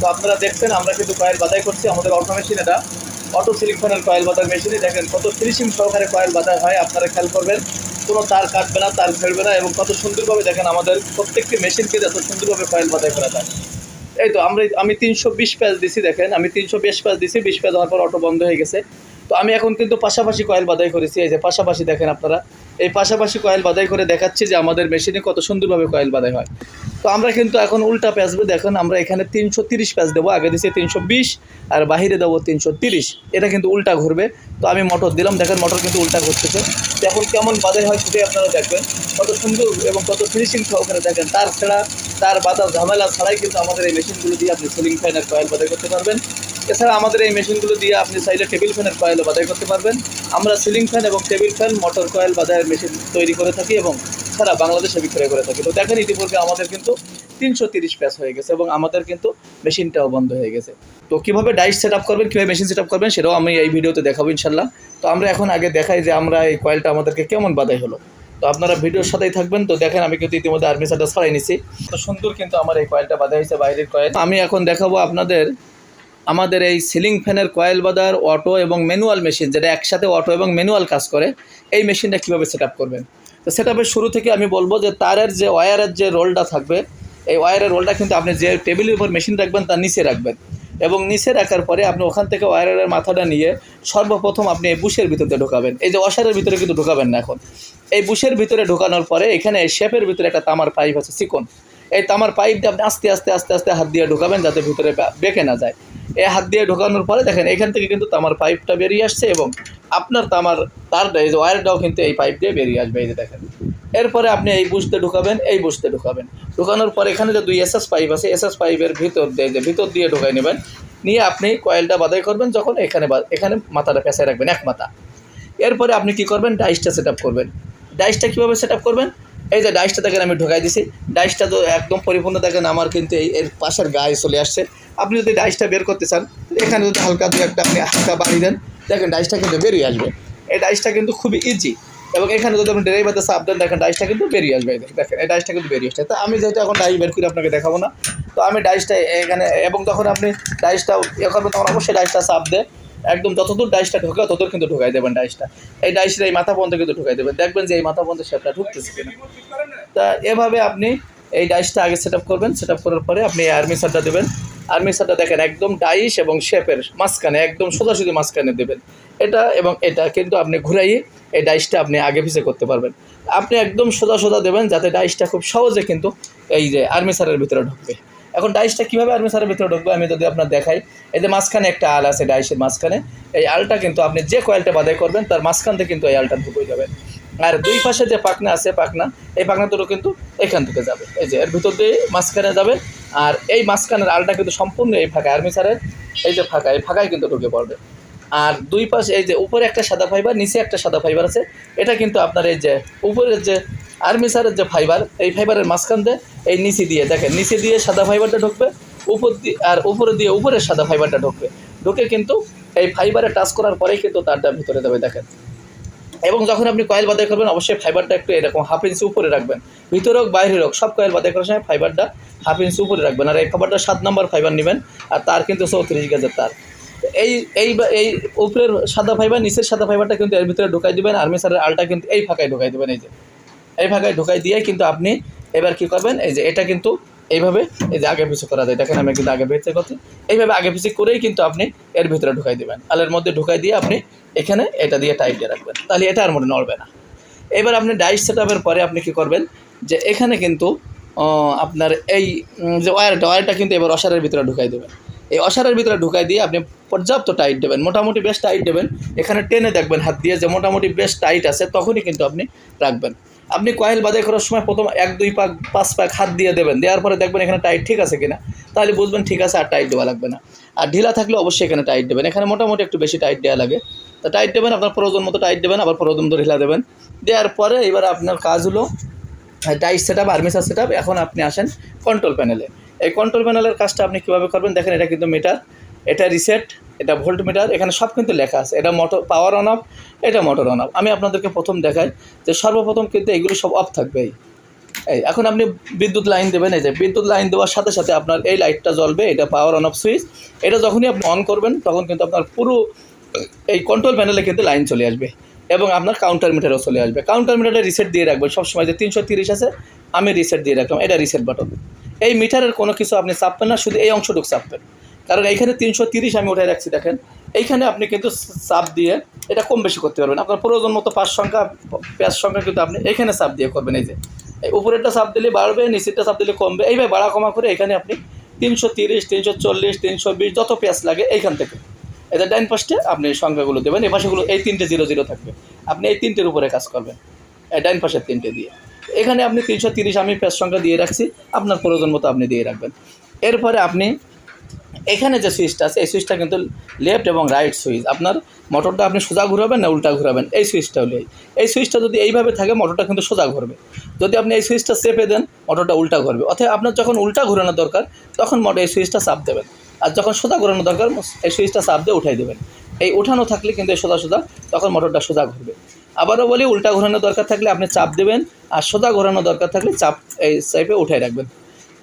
তো আপনারা দেখছেন, আমরা কিন্তু কয়েল বাদাই করছি আমাদের অটো মেশিন এটা। অটো সিলিকশনের কয়েল বাদার মেশিনে দেখেন কত ফিনিশিং সহকারে কয়েল বাদাই হয়, আপনারা খেয়াল করবেন। কোনো তার কাটবে না, তার ফেলবে না এবং কত সুন্দরভাবে দেখেন আমাদের প্রত্যেকটি মেশিনকে এত সুন্দরভাবে কয়েল বাদাই করা যায়। এই তো, আমরা আমি তিনশো বিশ প্যাচ দিছি, দেখেন। আমি তিনশো বিশ প্যাচ দিছি, বিশ প্যাচ হওয়ার পর অটো বন্ধ হয়ে গেছে। তো আমি এখন কিন্তু পাশাপাশি কয়েল বাদাই করেছি, এই যে পাশাপাশি দেখেন আপনারা। এই পাশাপাশি কয়েল বাদাই করে দেখাচ্ছি যে আমাদের মেশিনে কত সুন্দরভাবে কয়েল বাদাই হয়। তো আমরা কিন্তু এখন উল্টা প্যাচবে দেখেন আমরা এখানে তিনশো তিরিশ প্যাচ দেবো, আগে দিচ্ছি তিনশো বিশ আর বাহিরে দেবো তিনশো তিরিশ। এটা কিন্তু উল্টা ঘুরবে। তো আমি মোটর দিলাম, দেখেন মোটর কিন্তু উল্টা ঘুরতেছে। এখন কেমন বাদাই হয় সেটাই আপনারা দেখবেন। কত সুন্দর এবং কত ফিনিশিং সহকারে দেখেন। তার ছাড়া, তার বাধা ঝামেলা ছাড়াই কিন্তু আমাদের এই মেশিনগুলো দিয়ে আপনি সিলিং ফ্যানের কয়েল বাদাই করতে পারবেন। এছাড়া আমাদের এই মেশিনগুলো দিয়ে আপনি চাইলে টেবিল ফ্যানের কয়েলও বাদাই করতে পারবেন। আমরা সিলিং ফ্যান এবং টেবিল ফ্যান, মোটর কয়েল বাদাইয়ের মেশিন তৈরি করে থাকি এবং সারা বাংলাদেশে বিক্রয় করে থাকি। তো দেখেন ইতিপূর্বে আমাদের কিন্তু তিনশো তিরিশ প্যাচ হয়ে গেছে এবং আমাদের কিন্তু মেশিনটাও বন্ধ হয়ে গেছে। তো কীভাবে ডাইস সেট আপ করবেন, কীভাবে মেশিন সেট আপ করবেন, সেটাও আমি এই ভিডিওতে দেখাবো ইনশাল্লাহ তো আমরা এখন আগে দেখাই যে আমরা এই কয়েলটা আমাদেরকে কেমন বাদাই হলো। তো আপনারা ভিডিওর সাথেই থাকবেন। তো দেখেন আমি কিন্তু ইতিমধ্যে আর্মি আর্মিসারটা ছড়াই নিছি। তো সুন্দর কিন্তু আমার এই কয়েলটা বাঁধা হয়েছে বাইরের কয়েল। আমি এখন দেখাবো আপনাদের আমাদের এই সিলিং ফ্যানের কয়েল বাদার, অটো এবং ম্যানুয়াল মেশিন যেটা একসাথে অটো এবং ম্যানুয়াল কাজ করে, এই মেশিনটা কীভাবে সেট করবেন? তো সেট শুরু থেকে আমি বলব যে তারের যে ওয়্যারের যে রোলটা থাকবে, এই ওয়্যারের রোলটা কিন্তু আপনি যে টেবিলের উপর মেশিন রাখবেন তার নিচে রাখবেন এবং নিচে রাখার পরে আপনি ওখান থেকে ওয়্যারের মাথাটা নিয়ে সর্বপ্রথম আপনি এই বুশের ভিতরে ঢোকাবেন। এই যে ওয়াশারের ভিতরে কিন্তু ঢোকাবেন না এখন। এই বুশের ভিতরে ঢোকানোর পরে এখানে শেপের ভিতরে একটা তামার পাইপ আছে, চিকন। এই তামার পাইপ দিয়ে আপনি আস্তে আস্তে আস্তে আস্তে হাত দিয়ে ঢোকাবেন যাতে ভিতরে বেঁকে না যায়। এই হাত দিয়ে ঢোকানোর পরে দেখেন, এখান থেকে কিন্তু তামার পাইপটা বেরিয়ে আসছে এবং আপনার তামার তারটা এই যে ওয়্যারটাও কিন্তু এই পাইপ দিয়ে বেরিয়ে আসবে, এই যে দেখেন। এরপরে আপনি এই বুঝতে ঢুকাবেন, এই বুঝতে ঢুকাবেন। ঢুকানোর পর এখানে যে দুই এসএস পাইপ আছে, এসএস পাইপের ভিতর দিয়ে যে ভিতর দিয়ে ঢুকাই নেবেন, নিয়ে আপনি কয়েলটা বাদাই করবেন যখন এখানে এখানে মাথাটা পেঁচায় রাখবেন, এক মাথা। এরপরে আপনি কি করবেন, ডাইসটা সেট করবেন। ডাইসটা কীভাবে সেট করবেন? এই যে ডাইসটা দেখেন আমি ঢোকাই দিছি। ডাইসটা তো একদম পরিপূর্ণ দেখেন, আমার কিন্তু এই এর পাশের গায়ে চলে আসছে। আপনি যদি ডাইসটা বের করতে চান এখানে যদি হালকা দু একটা আপনি হালকা বাড়ি দেন, দেখেন ডাইসটা কিন্তু বেরিয়ে আসবে। এই ডাইসটা কিন্তু খুবই ইজি এবং এখানে যদি আপনি ড্রাইভারতে চাপ দেন, দেখেন ডাইসটা কিন্তু বেরিয়ে আসবে। দেখেন, এই ডাইসটা কিন্তু বেরিয়ে আসছে। তো আমি যেহেতু এখন ডাইস বের করে আপনাকে দেখাবো না, তো আমি ডাইসটা এখানে এবং তখন আপনি ডাইসটা এখন তখন অবশ্যই ডাইসটা চাপ দেয় একদম যতদূর ডাইসটা ঢোকে, ততদূর কিন্তু ঢোকাই দেবেন ডাইসটা এই ডাইসটা এই মাথা পর্যন্ত কিন্তু ঢোকাই দেবেন। দেখবেন যে এই মাথা পর্যন্ত শেপটা ঢুকতেছে কিনা। তা এভাবে আপনি এই ডাইসটা আগে সেট করবেন। সেট করার পরে আপনি আর্মি সারটা দেবেন। আর্মি সারটা দেখেন একদম ডাইস এবং শেপের মাঝখানে, একদম সোজাসুজি মাঝখানে দেবেন। এটা এবং এটা কিন্তু আপনি ঘুরাইয়ে এই ডাইসটা আপনি আগে পিছিয়ে করতে পারবেন। আপনি একদম সোজা সোজা দেবেন যাতে ডাইসটা খুব সহজে কিন্তু এই যে আর্মিসারের ভিতরে ঢুকবে। এখন ডাইসটা কীভাবে আর্মিসারের ভিতরে ঢুকবে আমি যদি আপনার দেখাই। এই যে মাঝখানে একটা আল আছে ডাইসের মাঝখানে, এই আলটা কিন্তু আপনি যে কয়েলটা বাদাই করবেন, তার মাঝখান থেকে কিন্তু এই আলটা ঢুকে যাবে। আর দুই পাশে যে পাখনা আছে পাখনা, এই পাখনা দুটো কিন্তু এখান থেকে যাবে। এই যে এর ভিতর দিয়ে মাঝখানে যাবে, আর এই মাঝখানের আলটা কিন্তু সম্পূর্ণ এই ফাঁকা আর্মিসারের এই যে ফাঁকা, এই ফাঁকায় কিন্তু ঢুকে পড়বে। আর দুই পাশে এই যে উপরে একটা সাদা ফাইবার নিচে একটা সাদা ফাইবার আছে। এটা কিন্তু আপনার এই যে উপরের যে আর্মিসারের যে ফাইবার এই ফাইবারের মাঝখান দিয়ে, এই নিচে দিয়ে, দেখেন, নিচে দিয়ে সাদা ফাইবারটা ঢুকবে, উপর দিয়ে আর উপরে দিয়ে উপরের সাদা ফাইবারটা ঢুকবে। ঢুকে কিন্তু এই ফাইবারে টাচ করার পরেই কিন্তু তারটা ভিতরে দেবে, দেখেন। এবং যখন আপনি কয়েল বাদাই করবেন, অবশ্যই ফাইবারটা একটু এরকম হাফ ইঞ্চি উপরে রাখবেন। ভিতরে হোক, বাইরে হোক, সব কয়েল বাদাই করার সময় ফাইবারটা হাফ ইঞ্চি উপরে রাখবেন। আর এই ফাইবারটা সাত নম্বর ফাইবার নেবেন, আর তার কিন্তু চৌত্রিশ গেজের তার। এই এই এই উপরের সাদা ফাইবার নিচের সাদা ফাইবারটা কিন্তু এর ভিতরে ঢুকাই দেবেন আর্মিসারের আলটা কিন্তু এই ফাঁকায় ঢুকাই দেবেন, এই যে। এই ঢুকাই দিয়ে কিন্তু আপনি এবার কি করবেন, এই যে এটা কিন্তু এইভাবে এই যে আগে পিছু করা যায়। দেখেন আমি কিন্তু আগে পিছিয়ে করছি। এইভাবে আগে পিছিয়ে করেই কিন্তু আপনি এর ভিতরে ঢুকাই দেবেন। আলের মধ্যে ঢুকাই দিয়ে আপনি এখানে এটা দিয়ে টাইট দিয়ে রাখবেন। তাহলে এটা আর মনে নড়বে না। এবার আপনি ডাইস সেট পরে আপনি কি করবেন, যে এখানে কিন্তু আপনার এই যে ওয়ারটা ওয়ারটা কিন্তু এবার অসারের ভিতরে ঢুকাই দেবেন। এই অসারের ভিতরে ঢুকাই দিয়ে আপনি পর্যাপ্ত টাইট দেবেন। মোটামুটি বেশ টাইট দেবেন। এখানে টেনে দেখবেন হাত দিয়ে যে মোটামুটি বেশ টাইট আছে, তখনই কিন্তু আপনি রাখবেন। আপনি কয়েল বাদাই করার সময় প্রথম এক, দুই পাক, পাঁচ পাক হাত দিয়ে দেবেন। দেওয়ার পরে দেখবেন এখানে টাইট ঠিক আছে কিনা। তাহলে বুঝবেন ঠিক আছে আর টাইট দেওয়া লাগবে না। আর ঢিলা থাকলে অবশ্যই এখানে টাইট দেবেন। এখানে মোটামুটি একটু বেশি টাইট দেওয়া লাগে। তা টাইট দেবেন, আপনার প্রয়োজন মতো টাইট দেবেন, আবার প্রয়োজন মতো ঢিলা দেবেন। দেওয়ার পরে এবার আপনার কাজ হলো ডাইস সেট আপ আর্মিসার সেট আপ এখন আপনি আসেন কন্ট্রোল প্যানেলে এই কন্ট্রোল প্যানেলের কাজটা আপনি কীভাবে করবেন? দেখেন এটা কিন্তু মিটার এটা রিসেট এটা ভোল্ট মিটার এখানে সব কিন্তু লেখা আছে। এটা মোটর পাওয়ার অন অফ এটা মোটর অন অফ আমি আপনাদেরকে প্রথম দেখাই যে সর্বপ্রথম কিন্তু এগুলো সব অফ থাকবে। এই, এখন আপনি বিদ্যুৎ লাইন দেবেন, এই যে বিদ্যুৎ লাইন দেওয়ার সাথে সাথে আপনার এই লাইটটা জ্বলবে, এটা পাওয়ার অন অফ সুইচ এটা যখনই আপনি অন করবেন, তখন কিন্তু আপনার পুরো, এই কন্ট্রোল প্যানেলে কিন্তু লাইন চলে আসবে এবং আপনার কাউন্টার মিটারও চলে আসবে। কাউন্টার মিটারে রিসেট দিয়ে রাখবেন। সবসময় যে তিনশো তিরিশ আছে, আমি রিসেট দিয়ে রাখলাম। এটা রিসেট বাটন এই মিটারের কোনো কিছু আপনি চাপবেন না, শুধু এই অংশটুকু চাপবেন। কারণ এইখানে তিনশো তিরিশ আমি উঠে রাখছি, দেখেন। এইখানে আপনি কিন্তু চাপ দিয়ে এটা কম বেশি করতে পারবেন। আপনার প্রয়োজন মতো পাঁচ সংখ্যা পেঁয়াজ সংখ্যা কিন্তু আপনি এখানে চাপ দিয়ে করবেন, এই যে। এই উপরেরটা চাপ দিলে বাড়বে, নিচেরটা চাপ দিলে কমবে। এইভাবে বাড়া কমা করে এখানে আপনি তিনশো তিরিশ, তিনশো চল্লিশ, তিনশো বিশ যত পেঁয়াজ লাগে এইখান থেকে। এটা ডাইন পাশে আপনি সংখ্যাগুলো দেবেন, এই পাশেগুলো এই তিনটে জিরো জিরো থাকবে। আপনি এই তিনটের উপরে কাজ করবেন, এই ডাইন পাশের তিনটে দিয়ে। এখানে আপনি তিনশো তিরিশ আমি পেঁয়াজ সংখ্যা দিয়ে রাখছি, আপনার প্রয়োজন মতো আপনি দিয়ে রাখবেন। এরপরে আপনি এখানে যে সুইচটা আছে, এই সুইচটা কিন্তু লেফট এবং রাইট সুইচ। আপনার মোটরটা আপনি সোজা ঘুরাবেন না উল্টা ঘুরাবেন? এই সুইচটা হলে এই সুইচটা যদি এইভাবে থাকে, মোটরটা কিন্তু সোজা ঘুরবে। যদি আপনি এই সুইচটা চেপে দেন, মোটরটা উল্টা ঘুরবে। অথবা আপনার যখন উল্টা ঘুরানো দরকার, তখন মোটর এই সুইচটা চাপ দেবেন। আর যখন সোজা ঘোরানো দরকার এই সুইচটা চাপ দিয়ে উঠাই দেবেন। এই উঠানো থাকলে কিন্তু এই সোজা সোজা, তখন মোটরটা সোজা ঘুরবে। আবারও বলি, উল্টা ঘোরানো দরকার থাকলে আপনি চাপ দেবেন, আর সোজা ঘোরানো দরকার থাকলে চাপ এই চাইপে উঠাই রাখবেন।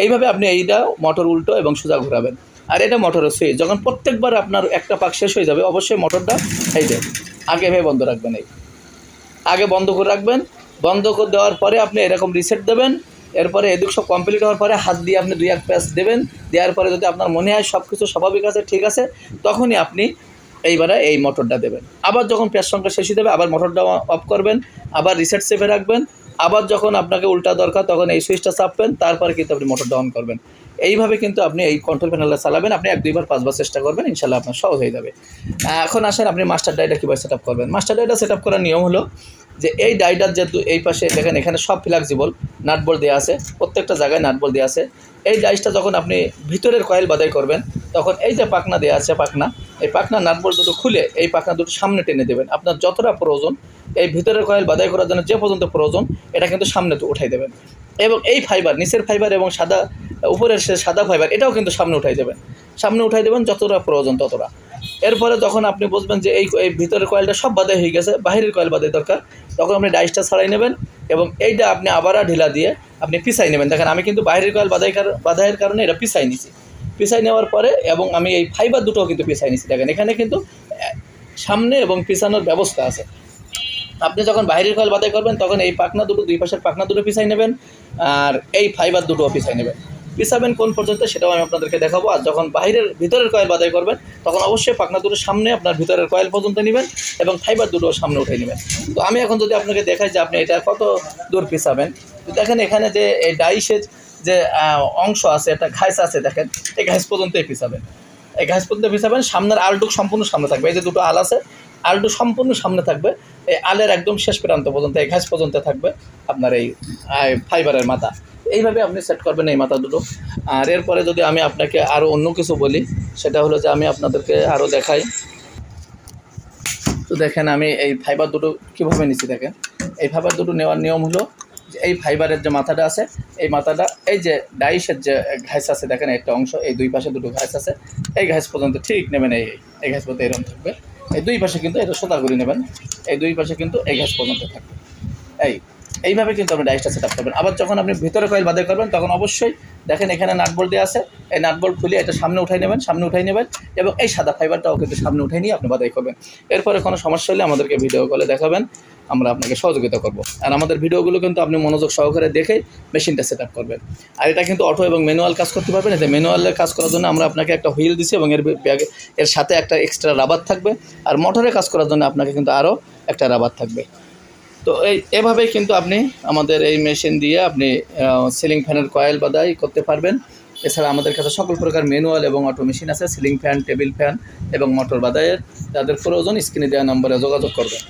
এইভাবে আপনি এইটা মোটর উল্টো এবং সোজা ঘোরাবেন। আর এটা মোটরের সুইচ যখন প্রত্যেকবার আপনার একটা পাক শেষ হয়ে যাবে, অবশ্যই মোটরটা এই যে, আগে এভাবে বন্ধ রাখবেন এই। আগে বন্ধ করে রাখবেন। বন্ধ করে দেওয়ার পরে আপনি এরকম রিসেট দেবেন। এরপরে এদিক সব কমপ্লিট হওয়ার পরে হাত দিয়ে আপনি দুই এক প্যাচ দেবেন। দেওয়ার পরে যদি আপনার মনে হয় সব কিছু স্বাভাবিক আছে, ঠিক আছে, তখনই আপনি এইবারে এই মোটরটা দেবেন। আবার যখন পেঁয়াজ সংখ্যা শেষ হয়ে যাবে, আবার মোটরটা অফ করবেন, আবার রিসেট সেভে রাখবেন। আবার যখন আপনাকে উল্টা দরকার, তখন এই সুইচটা চাপবেন, তারপরে কিন্তু আপনি মোটরটা অন করবেন। এইভাবে কিন্তু আপনি এই কন্ট্রোল প্যানেলটা চালাবেন, আপনি এক, দুইবার, পাঁচবার চেষ্টা করবেন ইনশাল্লাহ আপনার সহজ হয়ে যাবে। এখন আসেন আপনি মাস্টার ডাইটা কীভাবে সেট করবেন? মাস্টার ডাইটা সেট করার নিয়ম হলো যে এই ডাইটার যেহেতু এই পাশে, দেখেন এখানে সব ফ্লেক্সিবল নাটবল দেওয়া আছে, প্রত্যেকটা জায়গায় নাটবল দেওয়া আছে। এই ডাইসটা যখন আপনি ভিতরের কয়েল বাদাই করবেন, তখন এই যে পাকনা দেওয়া আছে পাকনা এই পাকনা নাটবল দুটো খুলে এই পাকনা দুটো সামনে টেনে দেবেন। আপনার যতটা প্রয়োজন, এই ভিতরের কয়েল বাদাই করার জন্য যে পর্যন্ত প্রয়োজন, এটা কিন্তু সামনে তো উঠাই দেবেন। এবং এই ফাইবার নিচের ফাইবার এবং সাদা উপরের সে সাদা ফাইবার এটাও কিন্তু সামনে উঠাই দেবেন। সামনে উঠাই দেবেন, যতটা প্রয়োজন ততটা। এরপরে যখন আপনি বুঝবেন যে এই এই ভিতরের কয়েলটা সব বাদাই হয়ে গেছে, বাহিরের কয়েল বাদাই দরকার, তখন আপনি ডাইসটা ছাড়াই নেবেন এবং এইটা আপনি আবার ঢিলা দিয়ে আপনি পিসাই নেবেন। দেখেন, আমি কিন্তু বাইরের কয়েল বাদাই বাধাইয়ের কারণে এটা পিসাই নিছি। পিসাই নেওয়ার পরে এবং আমি এই ফাইবার দুটোও কিন্তু পিসাই নিছি। দেখেন, এখানে কিন্তু সামনে এবং পিছানোর ব্যবস্থা আছে। আপনি যখন বাইরের কয়েল বাদাই করবেন, তখন এই পাখনা দুটো, দুই পাশের পাখনা দুটো পিছাই নেবেন, আর এই ফাইবার দুটো পিছাই নেবেন। পিছাবেন কোন পর্যন্ত সেটাও আমি আপনাদেরকে দেখাবো। আর যখন বাইরের ভিতরের কয়েল বাদাই করবেন, তখন অবশ্যই পাখনা দুটো সামনে আপনার ভিতরের কয়েল পর্যন্ত নেবেন এবং ফাইবার দুটো সামনে উঠে নেবেন। তো আমি এখন যদি আপনাকে দেখাই যে আপনি এটা কত দূর পিছাবেন তো দেখেন এখানে যে এই ডাইসের যে অংশ আছে, একটা ঘাস আছে, দেখেন, এই ঘাইস পর্যন্তই পিছাবেন এই ঘাস পর্যন্ত পিছাবেন সামনের আলটুক সম্পূর্ণ সামনে থাকবে। এই যে দুটো আল আছে আলটু সম্পূর্ণ সামনে থাকবে। এই আলের একদম শেষ প্রান্ত পর্যন্ত এই ঘাস পর্যন্ত থাকবে আপনার এই ফাইবারের মাথা। এইভাবে আপনি সেট করবেন এই মাথা দুটো। আর এরপরে যদি আমি আপনাকে আরও অন্য কিছু বলি, সেটা হলো যে আমি আপনাদেরকে আরও দেখাই। তো দেখেন, আমি এই ফাইবার দুটো কীভাবে নিচ্ছি দেখেন। এই ফাইবার দুটো নেওয়ার নিয়ম হলো যে এই ফাইবারের যে মাথাটা আছে, এই মাথাটা, এই যে ডাইসের যে ঘাস আছে, দেখেন একটা অংশ, এই দুই পাশে দুটো ঘাস আছে। এই ঘাস পর্যন্ত ঠিক নেবেন, এই এই ঘাস পর্যন্ত এরকম থাকবে। এই দুই পাশে কিন্তু এটা সোতা করে নেবেন। এই দুই পাশে কিন্তু এই ঘাস পর্যন্ত থাকবে। এই এইভাবে কিন্তু আপনি ডাইসটা সেট আপ করবেন। আবার যখন আপনি ভিতরে কয়েল বাদাই করবেন, তখন অবশ্যই দেখেন এখানে নাটবোল্ট দেওয়া আছে। এই নাটবোল্ট খুলে এটা সামনে উঠাই নেবেন, সামনে উঠাই নেবেন এবং এই সাদা ফাইবারটাও কিন্তু সামনে উঠাই নিয়ে আপনি বাদাই করবেন। এরপরে কোনো সমস্যা হলে আমাদেরকে ভিডিও কলে দেখাবেন। আমরা আপনাকে সহযোগিতা করব। আর আমাদের ভিডিওগুলো কিন্তু আপনি মনোযোগ সহকারে দেখে মেশিনটা সেট আপ করবেন। আর এটা কিন্তু অটো এবং ম্যানুয়াল কাজ করতে পারবেন। এতে ম্যানুয়ালের কাজ করার জন্য আমরা আপনাকে একটা হুইল দিচ্ছি এবং এর ব্যাগে এর সাথে একটা এক্সট্রা রাবার থাকবে। আর মোটরে কাজ করার জন্য আপনাকে কিন্তু আরও একটা রাবার থাকবে। তো এই, এভাবেই কিন্তু আপনি আমাদের এই মেশিন দিয়ে আপনি সিলিং ফ্যানের কয়েল বাদাই করতে পারবেন। এছাড়া আমাদের কাছে সকল প্রকার ম্যানুয়াল এবং অটো মেশিন আছে সিলিং ফ্যান টেবিল ফ্যান এবং মোটর বাদায়ের তাদের প্রয়োজন স্ক্রিনে দেওয়া নম্বরে যোগাযোগ করবেন।